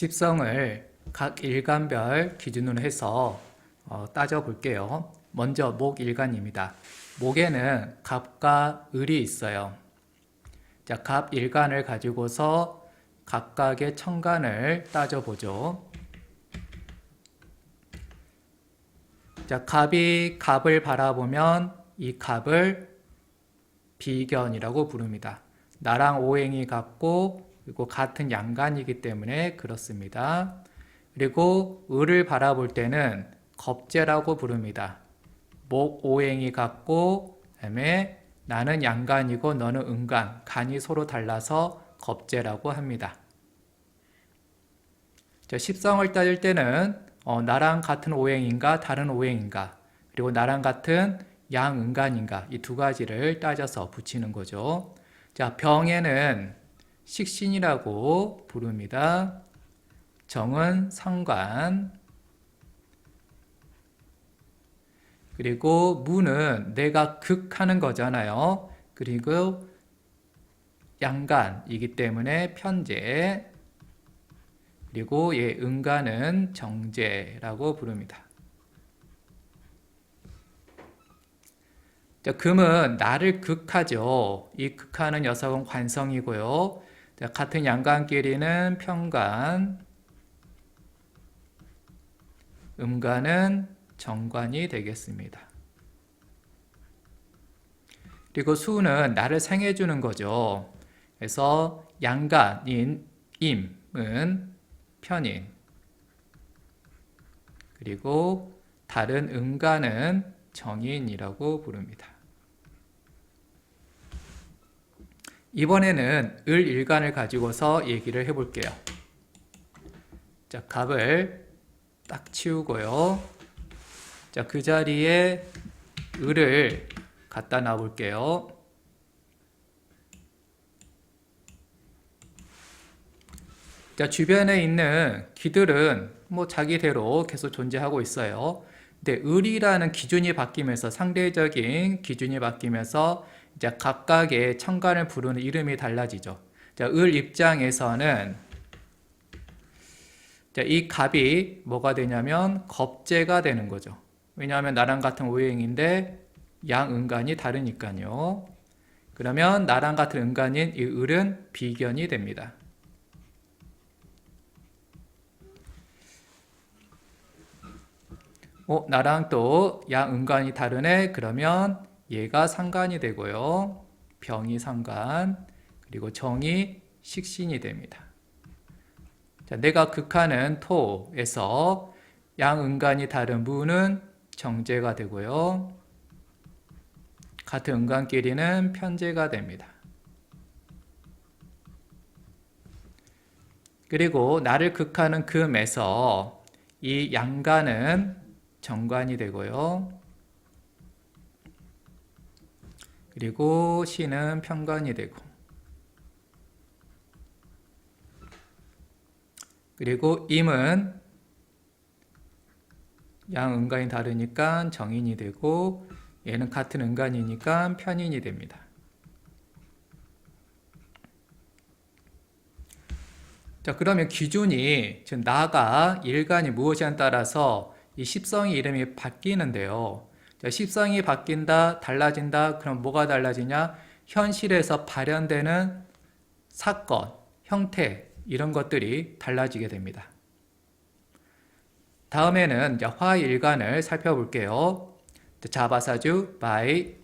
십성을 각 일간별 기준으로 해서 어, 따져 볼게요. 먼저 목 일간입니다. 목에는 갑과 을이 있어요. 자, 갑 일간을 가지고서 각각의 천간을 따져 보죠. 자, 갑이 갑을 바라보면 이 갑을 비견이라고 부릅니다. 나랑 오행이 같고 그리고 같은 양간이기 때문에 그렇습니다. 그리고 을을 바라볼 때는 겁재라고 부릅니다. 목 오행이 같고 그다음에 나는 양간이고 너는 음간, 간이 서로 달라서 겁재라고 합니다. 자, 십성을 따질 때는 어, 나랑 같은 오행인가 다른 오행인가 그리고 나랑 같은 양은간인가 이 두 가지를 따져서 붙이는 거죠. 자, 병에는 식신이라고 부릅니다. 정은 상관 그리고 무는 내가 극하는 거잖아요. 그리고 양간이기 때문에 편제 그리고 예, 은간은 정제라고 부릅니다. 자, 금은 나를 극하죠. 이 극하는 녀석은 관성이고요. 자, 같은 양간끼리는 편간, 음간은 정관이 되겠습니다. 그리고 수는 나를 생해주는 거죠. 그래서 양간인 임은 편인 그리고 다른 음간은 정인이라고 부릅니다. 이번에는 을 일간을 가지고서 얘기를 해볼게요. 자, 갑을 딱 치우고요. 자, 그 자리에 을을 갖다 놔 볼게요. 자, 주변에 있는 기들은 뭐 자기대로 계속 존재하고 있어요. 근데 을이라는 기준이 바뀌면서 상대적인 기준이 바뀌면서 이제 각각의 천간을 부르는 이름이 달라지죠. 자, 을 입장에서는 자, 이 갑이 뭐가 되냐면 겁재가 되는 거죠. 왜냐하면 나랑 같은 오행인데 양 은간이 다르니까요. 그러면 나랑 같은 은간인 이 을은 비견이 됩니다. 어, 나랑 또 양 은간이 다르네. 그러면 얘가 상간이 되고요. 병이 상간, 그리고 정이 식신이 됩니다. 자, 내가 극하는 토에서 양은간이 다른 무는 정제가 되고요. 같은 은간끼리는 편제가 됩니다. 그리고 나를 극하는 금에서 이 양간은 정관이 되고요. 그리고 시는 편관이 되고 그리고 임은 양은간이 다르니까 정인이 되고 얘는 같은 은간이니까 편인이 됩니다. 자 그러면 기준이 즉 나가 일간이 무엇이냐에 따라서 이 십성의 이름이 바뀌는데요. 자, 십성이 바뀐다, 달라진다. 그럼 뭐가 달라지냐? 현실에서 발현되는 사건, 형태 이런 것들이 달라지게 됩니다. 다음에는 화일간을 살펴볼게요. 자바사주, 바이,